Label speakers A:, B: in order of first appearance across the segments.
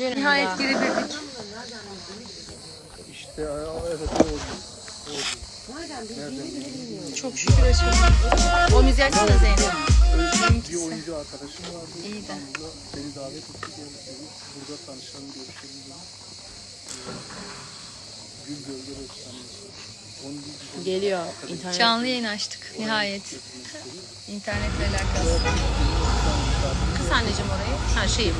A: Nihayet girebildik.
B: İşte evet o oldu.
A: Çok şükür açıldı. O müziği açsana Zeynep.
B: Bir oyuncu arkadaşım vardı.
A: İyi de.
B: Beni davet etti. Burada tanışalım, görüşelim. Ee, Gül Gölge güzel
C: Geliyor internet.
A: Canlı yayın açtık nihayet. İnternetle alakalı.
C: Kız anneciğim orayı. Ha şeyim.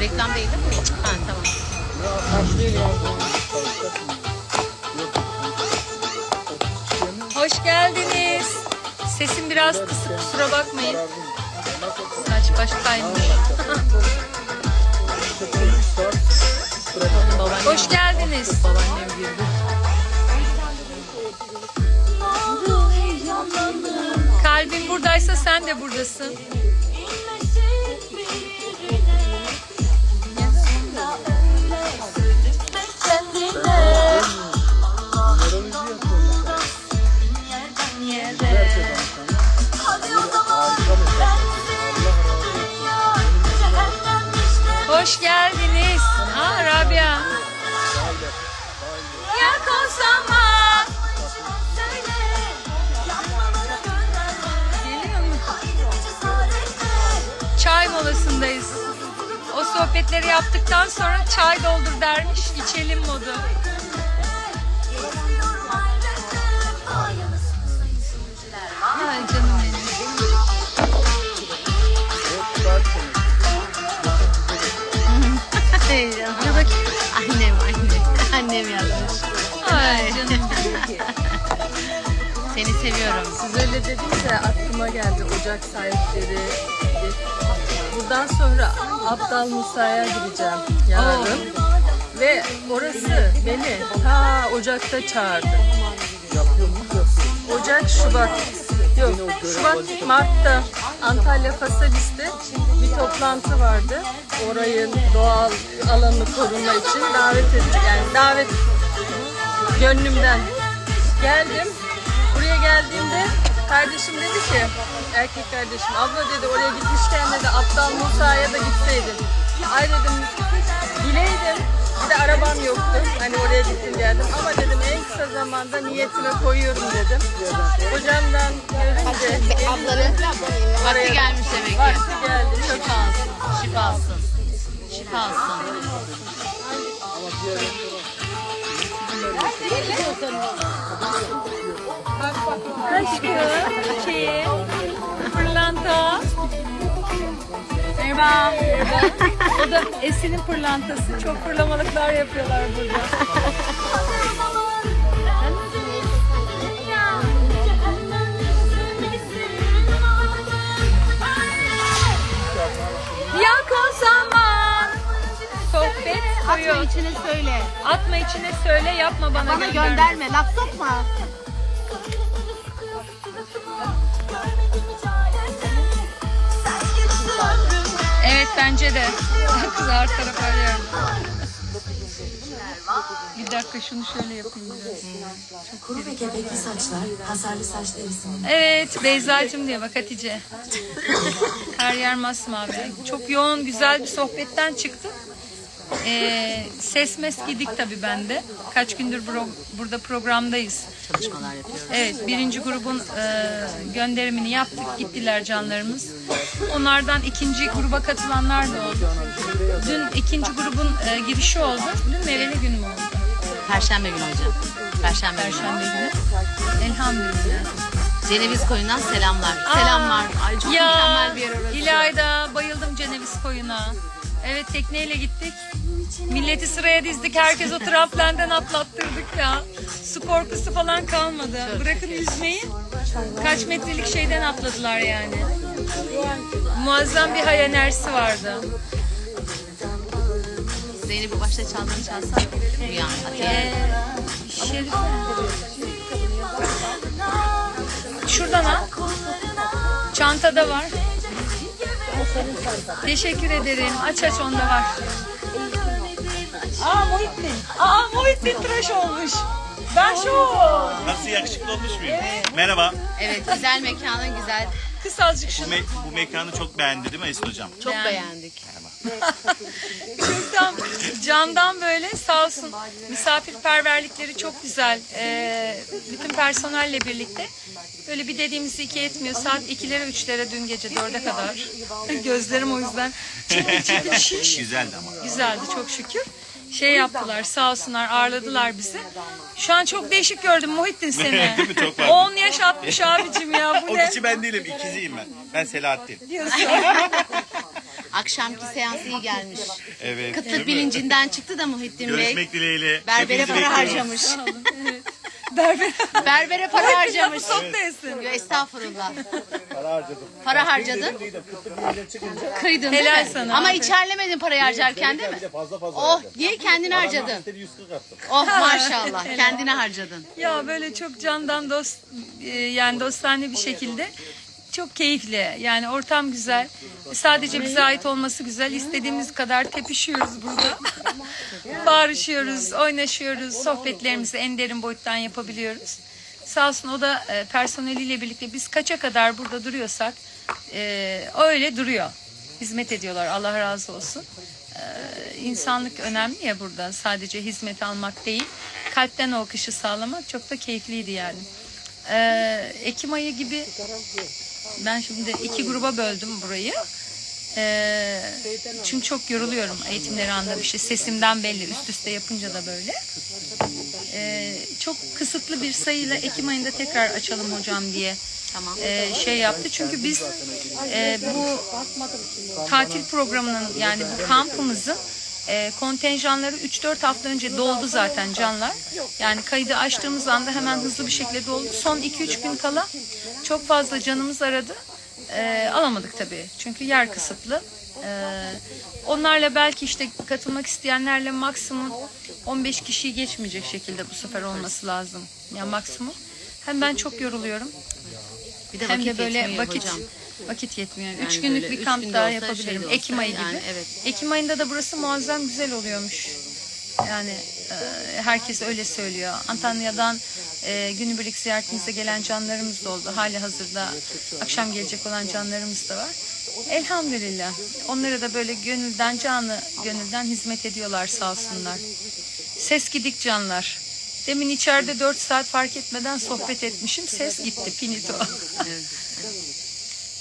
C: Reklam değil değil mi? Ha tamam. Başlıyor.
A: Hoş geldiniz. Sesim biraz kısık kusura bakmayın. Saç baş kaymış. Hoş geldiniz.
C: babaannem girdi.
A: Kalbin buradaysa sen de buradasın. Çay molasındayız. O sohbetleri yaptıktan sonra çay doldur dermiş, içelim modu. Ay canım benim. Dur bakayım.
C: Annem anne. Annem yazmış.
A: Ay canım.
C: Seni seviyorum.
D: Siz öyle dedince aklıma geldi ocak sahipleri. Buradan sonra Abdal Musa'ya gideceğim yarın. Ve orası beni ta Ocak'ta çağırdı. Ocak, Şubat. Yok, Şubat, Mart'ta Antalya Fasalist'te bir toplantı vardı. Orayı doğal alanını koruma için davet etti. Yani davet gönlümden geldim. Buraya geldiğimde kardeşim dedi ki, erkek kardeşim, abla dedi oraya gitmişken dedi Aptal Musa'ya da gitseydin. Ay dedim, bileydim. Bir de arabam yoktu. Hani oraya gittim geldim. Ama dedim en kısa zamanda niyetime koyuyorum dedim. Hocamdan görünce
C: Ablanın vakti gelmiş demek ki.
D: vakti geldi. Çok
C: Şifa alsın. Şifa alsın.
A: Aşkım, iki, pırlanta.
C: Merhaba.
A: O da Esin'in pırlantası. Çok pırlamalıklar yapıyorlar burada. Koyuyor.
C: içine söyle.
A: Atma içine söyle, yapma bana,
C: Bana
A: gönderme.
C: gönderme. Laf sokma.
A: Bence de. Kız her tarafa arıyor. Bir dakika şunu şöyle yapayım biraz.
E: Kuru ve kepekli saçlar, hasarlı saç derisinin
A: Evet Beyza'cığım diye bak Hatice. Her yer masmavi. Çok yoğun güzel bir sohbetten çıktım. Ee, ses mes gidik tabii bende. Kaç gündür bro- burada programdayız.
C: Çalışmalar yapıyoruz.
A: Evet birinci grubun e, gönderimini yaptık. Gittiler canlarımız. Onlardan ikinci gruba katılanlar da oldu. Dün ikinci grubun e, girişi oldu. Dün meyveli gün mü oldu?
C: Perşembe günü hocam. Perşembe,
A: Perşembe
C: günü.
A: günü. Elhamdülillah.
C: Ceneviz koyundan selamlar. Selamlar. Ay çok
A: ya,
C: mükemmel bir yer orası.
A: İlayda bayıldım Ceneviz koyuna. Evet tekneyle gittik. Milleti sıraya dizdik. Herkes o tramplenden atlattırdık ya. Su korkusu falan kalmadı. Bırakın yüzmeyi. Kaç metrelik şeyden atladılar yani. Muazzam bir hay enerjisi vardı.
C: Zeynep'i başta çaldığını çalsana. Uyan.
A: Ee, Şerif. Şuradan al. Çantada var. Teşekkür ederim. Aç aç onda var. Aa Muhittin. Aa Muhittin tıraş olmuş. Ben şu
F: Nasıl yakışıklı olmuş muyum? Merhaba.
C: Evet güzel mekanın güzel.
A: kısacık
F: Bu,
A: şunu.
F: me- bu mekanı çok beğendi değil mi Esin Hocam?
C: Çok beğendik.
A: Çok tam candan böyle sağ olsun misafirperverlikleri çok güzel. Ee, bütün personelle birlikte. Böyle bir dediğimizi iki etmiyor. Saat 2'lere 3'lere dün gece 4'e kadar. Gözlerim o yüzden çipil çipil şiş.
F: Güzeldi ama.
A: Güzeldi çok şükür. Şey yaptılar sağ olsunlar ağırladılar bizi. Şu an çok değişik gördüm Muhittin seni.
F: Değil mi? Çok farklı.
A: 10 yaş atmış abicim ya bu
F: O
A: ne?
F: kişi ben değilim. ikiziyim ben. Ben Selahattin.
A: diyorsun.
C: Akşamki seans iyi gelmiş.
F: Evet. değil
C: Kıtlık
F: mi?
C: bilincinden çıktı da Muhittin Bey.
F: Görüşmek dileğiyle.
C: Berbere
F: Hepinizi
C: para
F: bekliyoruz.
C: harcamış.
A: Berber.
C: Berbere para
A: Muhittin
C: harcamış.
A: lafı sokmayasın.
C: Yo, estağfurullah.
B: Para harcadım.
C: Para harcadın. Kıydın değil
A: Helal
C: mi?
A: sana.
C: Ama içerlemedin parayı harcarken değil mi?
B: bir de fazla fazla
C: Oh
B: verdim.
C: diye kendini harcadın.
B: Müşteri 140 attım.
C: Oh maşallah kendine harcadın.
A: Ya böyle çok candan dost e, yani dostane bir şekilde çok keyifli. Yani ortam güzel. Sadece bize ait olması güzel. İstediğimiz kadar tepişiyoruz burada. Bağırışıyoruz, oynaşıyoruz. Sohbetlerimizi en derin boyuttan yapabiliyoruz. Sağ olsun o da e, personeliyle birlikte biz kaça kadar burada duruyorsak e, öyle duruyor. Hizmet ediyorlar. Allah razı olsun. Ee, insanlık önemli ya burada. Sadece hizmet almak değil. Kalpten o akışı sağlamak çok da keyifliydi yani. Ee, Ekim ayı gibi ben şimdi iki gruba böldüm burayı. Ee, çünkü çok yoruluyorum eğitimleri şey. Sesimden belli üst üste yapınca da böyle. Çok kısıtlı bir sayıyla Ekim ayında tekrar açalım hocam diye
C: Tamam.
A: e, şey yaptı. Çünkü biz e, bu tatil programının yani bu kampımızın e, kontenjanları 3-4 hafta önce doldu zaten canlar. Yani kaydı açtığımız anda hemen hızlı bir şekilde doldu. Son 2-3 gün kala çok fazla canımız aradı. E, alamadık tabii. Çünkü yer kısıtlı. E, onlarla belki işte katılmak isteyenlerle maksimum 15 kişiyi geçmeyecek şekilde bu sefer olması lazım. Yani maksimum. Hem ben çok yoruluyorum.
C: Bir de
A: Hem de böyle vakit
C: hocam.
A: vakit yetmiyor.
C: Yani
A: üç günlük bir
C: üç
A: kamp daha yapabilirim.
C: şey olsa
A: Ekim ayı gibi.
C: yani evet.
A: Ekim ayında da burası muazzam güzel oluyormuş. Yani herkes öyle söylüyor. Antalya'dan e, günübirlik ziyaretimize gelen canlarımız da oldu. Hali hazırda akşam gelecek olan canlarımız da var. Elhamdülillah. Onlara da böyle gönülden canlı gönülden hizmet ediyorlar sağ olsunlar. Ses gidik canlar. Demin içeride 4 saat fark etmeden sohbet etmişim. Ses gitti. Finito.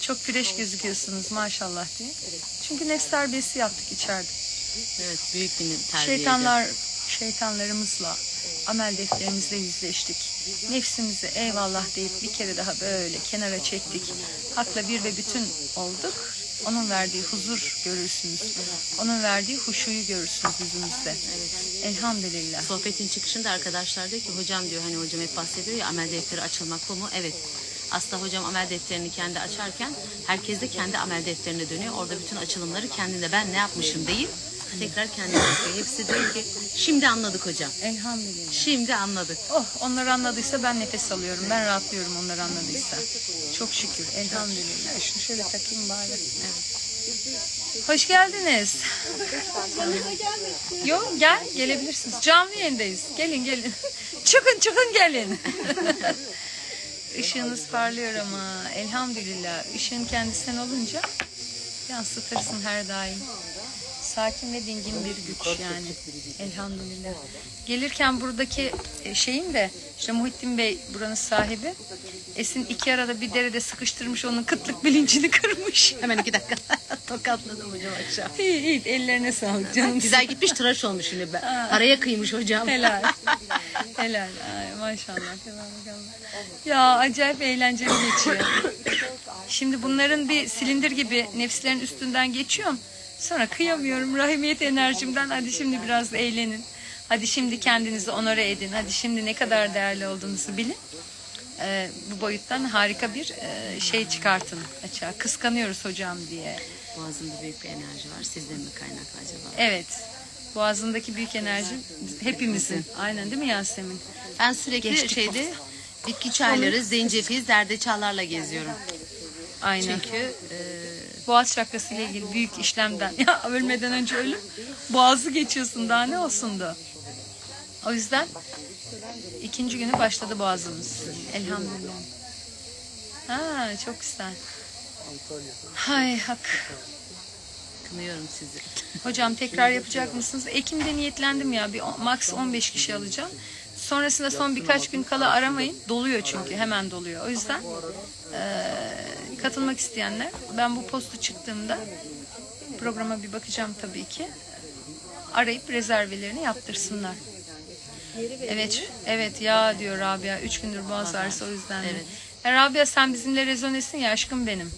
A: Çok fresh gözüküyorsunuz maşallah diye. Çünkü nefs terbiyesi yaptık içeride.
C: Evet büyük bir terbiye.
A: Şeytanlar, şeytanlarımızla, amel defterimizle yüzleştik. Nefsimizi eyvallah deyip bir kere daha böyle kenara çektik. Hakla bir ve bütün olduk. Onun verdiği huzur görürsünüz. Onun verdiği huşuyu görürsünüz yüzümüzde. Elhamdülillah.
C: Sohbetin çıkışında arkadaşlar diyor ki hocam diyor hani hocam hep bahsediyor ya amel defteri açılmak bu mu? Evet. Aslında hocam amel defterini kendi açarken herkes de kendi amel defterine dönüyor. Orada bütün açılımları kendinde ben ne yapmışım değil. Tekrar kendine bakıyor. Hepsi diyor ki şimdi anladık hocam.
A: Elhamdülillah.
C: Şimdi anladık.
A: Oh onlar anladıysa ben nefes alıyorum. Ben rahatlıyorum onlar anladıysa. Çok şükür. Elhamdülillah. Şunu şöyle takayım bari. Hoş geldiniz. Yok gel gelebilirsiniz. Canlı yayındayız. Gelin gelin. çıkın çıkın gelin. Işığınız parlıyor ama elhamdülillah ışığın kendisinden olunca yansıtırsın her daim. Sakin ve dingin bir güç yani. Elhamdülillah. Gelirken buradaki e, şeyin de işte Muhittin Bey buranın sahibi. Esin iki arada bir derede sıkıştırmış onun kıtlık bilincini kırmış.
C: Hemen iki dakika tokatladım hocam aşağı.
A: İyi iyi ellerine sağlık canım.
C: Güzel gitmiş tıraş olmuş şimdi. Ben. Paraya kıymış hocam.
A: Helal. Helal. Ay, maşallah. Ya acayip eğlenceli geçiyor. Şimdi bunların bir silindir gibi nefslerin üstünden geçiyorum. Sonra kıyamıyorum rahimiyet enerjimden. Hadi şimdi biraz eğlenin. Hadi şimdi kendinizi onore edin. Hadi şimdi ne kadar değerli olduğunuzu bilin. Ee, bu boyuttan harika bir e, şey çıkartın açığa. Kıskanıyoruz hocam diye.
C: Boğazımda büyük bir enerji var. Sizden mi kaynaklı acaba?
A: Evet. Boğazındaki büyük enerji hepimizin. Aynen değil mi Yasemin?
C: Ben sürekli
A: Geçtik
C: şeyde bitki çayları, zencefil, zerdeçallarla geziyorum.
A: Aynen.
C: Çünkü e,
A: Boğaz çakrası ile ilgili büyük işlemden. Ya ölmeden önce ölüm. Boğazı geçiyorsun daha ne olsun da. O yüzden ikinci günü başladı boğazımız. Elhamdülillah. Ha çok güzel. Hay hak.
C: Kınıyorum sizi.
A: Hocam tekrar yapacak mısınız? Ekim'de niyetlendim ya. Bir max 15 kişi alacağım. Sonrasında son birkaç gün kala aramayın. Doluyor çünkü. Hemen doluyor. O yüzden katılmak isteyenler ben bu postu çıktığımda programa bir bakacağım tabii ki. Arayıp rezervelerini yaptırsınlar. Evet, evet ya diyor Rabia. Üç gündür boğaz ağrısı o yüzden.
C: Evet.
A: Evet. Rabia sen bizimle rezonesin ya aşkım benim.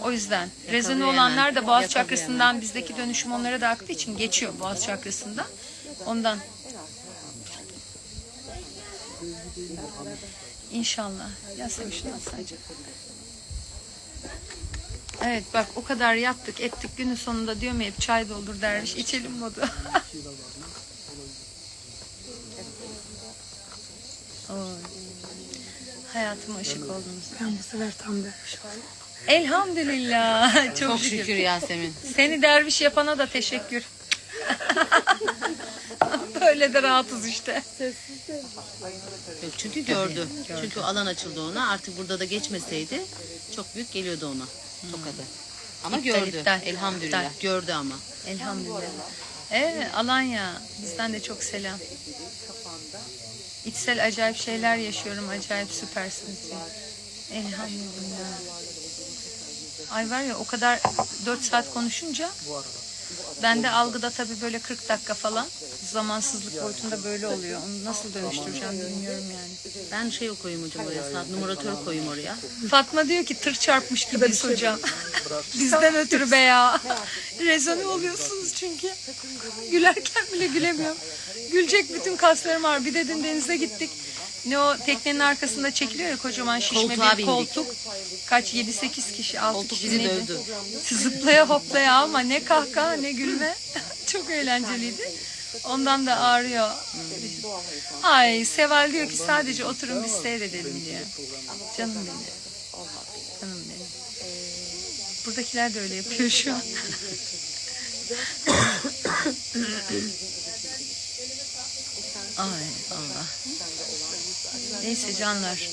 A: O yüzden. Rezone
C: Yakalıyor
A: olanlar da boğaz çakrasından bizdeki dönüşüm onlara da aktığı için geçiyor boğaz çakrasından. Ondan. İnşallah. Ya Sevinç ne sadece. Evet bak o kadar yattık ettik günün sonunda diyor mu hep çay doldur derviş içelim modu. Hayatıma ışık oldunuz.
D: Ben bu sefer tam derviş oldum.
A: Elhamdülillah. Çok,
C: Çok
A: şükür.
C: şükür Yasemin.
A: Seni derviş yapana da teşekkür. Böyle de rahatız işte.
C: Yok, çünkü gördü. Çünkü alan açıldı ona. Artık burada da geçmeseydi çok büyük geliyordu ona. Tokadı. Ama
A: İptal,
C: gördü.
A: iptal.
C: Elhamdülillah.
A: İptal.
C: Gördü ama.
A: Elhamdülillah. Evet Alanya. Bizden de çok selam. İçsel acayip şeyler yaşıyorum. Acayip süpersiniz. Elhamdülillah. Ay var ya o kadar 4 saat konuşunca bende algıda tabii böyle 40 dakika falan zamansızlık boyutunda böyle oluyor. Onu nasıl dönüştüreceğim bilmiyorum yani.
C: Ben şey koyayım hocam oraya. Saat numaratör koyayım oraya.
A: Fatma diyor ki tır çarpmış gibiyiz hocam. Bizden ötürü be ya. Rezone oluyorsunuz çünkü. Gülerken bile gülemiyorum. Gülecek bütün kaslarım var. Bir de dün denize gittik. Ne o teknenin arkasında çekiliyor ya kocaman şişme
C: Koltuğa
A: bir
C: bindik.
A: koltuk. Kaç 7-8 kişi 6
C: Koltuk
A: kişi
C: bizi
A: neydi?
C: dövdü.
A: Zıplaya hoplaya ama ne kahkaha ne gülme. Çok eğlenceliydi. Ondan da ağrıyor. Ay Seval diyor ki sadece oturun biz seyredelim diyor. Canım benim. Canım benim. Buradakiler de öyle yapıyor şu an. Ay. Neyse canlar.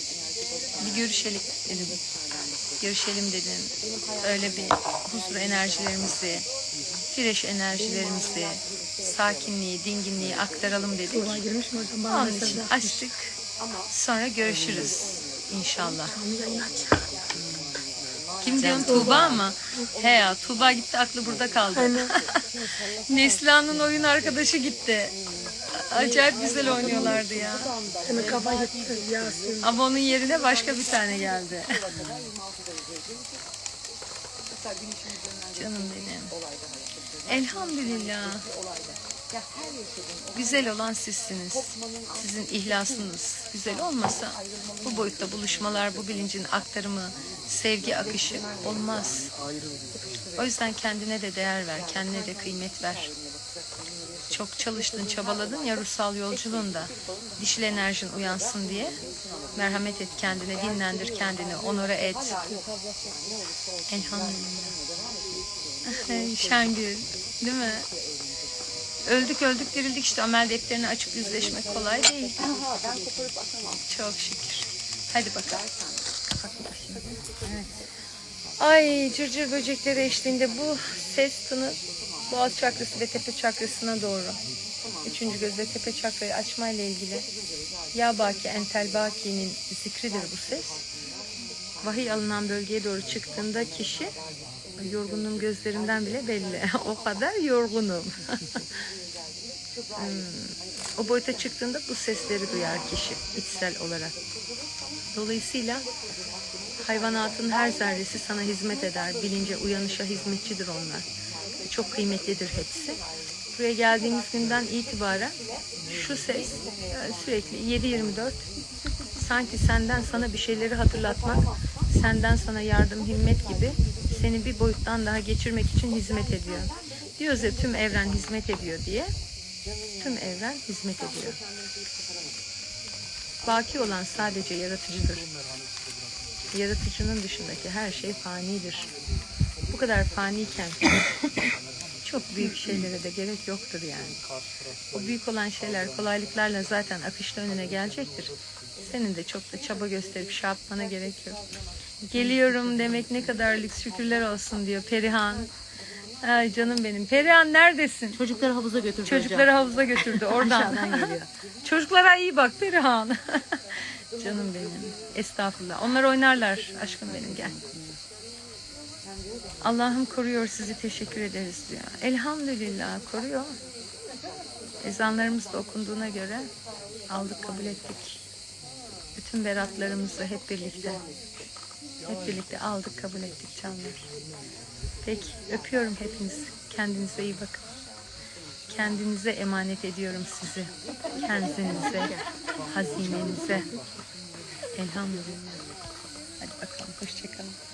A: Bir görüşelim dedim. Görüşelim dedim. Öyle bir huzur enerjilerimizi, fresh enerjilerimizi, sakinliği, dinginliği aktaralım dedik. Onun için açtık. Sonra görüşürüz inşallah. Kim diyorsun Tuğba mı? He ya Tuğba gitti aklı burada kaldı. Neslihan'ın oyun arkadaşı gitti. Acayip güzel oynuyorlardı ya.
D: Senin kafa gitti Yasin.
A: Ama onun yerine başka bir tane geldi. Canım benim. Elhamdülillah. Güzel olan sizsiniz. Sizin ihlasınız. Güzel olmasa bu boyutta buluşmalar, bu bilincin aktarımı, sevgi akışı olmaz. O yüzden kendine de değer ver, kendine de kıymet ver. Çok çalıştın, çabaladın ya ruhsal yolculuğunda. Dişil enerjin uyansın diye. Merhamet et kendine, dinlendir kendini, onore et. Elhamdülillah. Şengül, değil mi? Öldük öldük dirildik işte amel defterini açıp yüzleşmek kolay değil. Çok şükür. Hadi bakalım. Evet. Ay cırcır böcekleri eşliğinde bu ses tını boğaz çakrası ve tepe çakrasına doğru. Üçüncü gözle tepe çakrayı açmayla ilgili. Ya Baki Entel Baki'nin zikridir bu ses. Vahiy alınan bölgeye doğru çıktığında kişi yorgunluğum gözlerinden bile belli. o kadar yorgunum. Hmm. O boyuta çıktığında bu sesleri duyar kişi içsel olarak. Dolayısıyla hayvanatın her zerresi sana hizmet eder. Bilince, uyanışa hizmetçidir onlar. Çok kıymetlidir hepsi. Buraya geldiğimiz günden itibaren şu ses yani sürekli 7-24 sanki senden sana bir şeyleri hatırlatmak, senden sana yardım, himmet gibi seni bir boyuttan daha geçirmek için hizmet ediyor. Diyoruz ya tüm evren hizmet ediyor diye. Tüm evren hizmet ediyor. Baki olan sadece yaratıcıdır. Yaratıcının dışındaki her şey fanidir. Bu kadar faniyken çok büyük şeylere de gerek yoktur yani. O büyük olan şeyler kolaylıklarla zaten akışta önüne gelecektir. Senin de çok da çaba gösterip şey yapmana gerek yok. Geliyorum demek ne kadar lüks şükürler olsun diyor Perihan. Ay canım benim. Perihan neredesin?
C: Çocukları havuza götürdü
A: Çocukları
C: hocam.
A: havuza götürdü oradan.
C: Aşağıdan geliyor.
A: Çocuklara iyi bak Perihan. Canım benim. Estağfurullah. Onlar oynarlar. Aşkım benim gel. Allah'ım koruyor sizi teşekkür ederiz diyor. Elhamdülillah koruyor. Ezanlarımız da okunduğuna göre aldık kabul ettik. Bütün beratlarımızı hep birlikte hep birlikte aldık kabul ettik canlar. Peki öpüyorum hepinizi. Kendinize iyi bakın. Kendinize emanet ediyorum sizi. Kendinize, hazinenize. Elhamdülillah. Hadi bakalım hoşçakalın.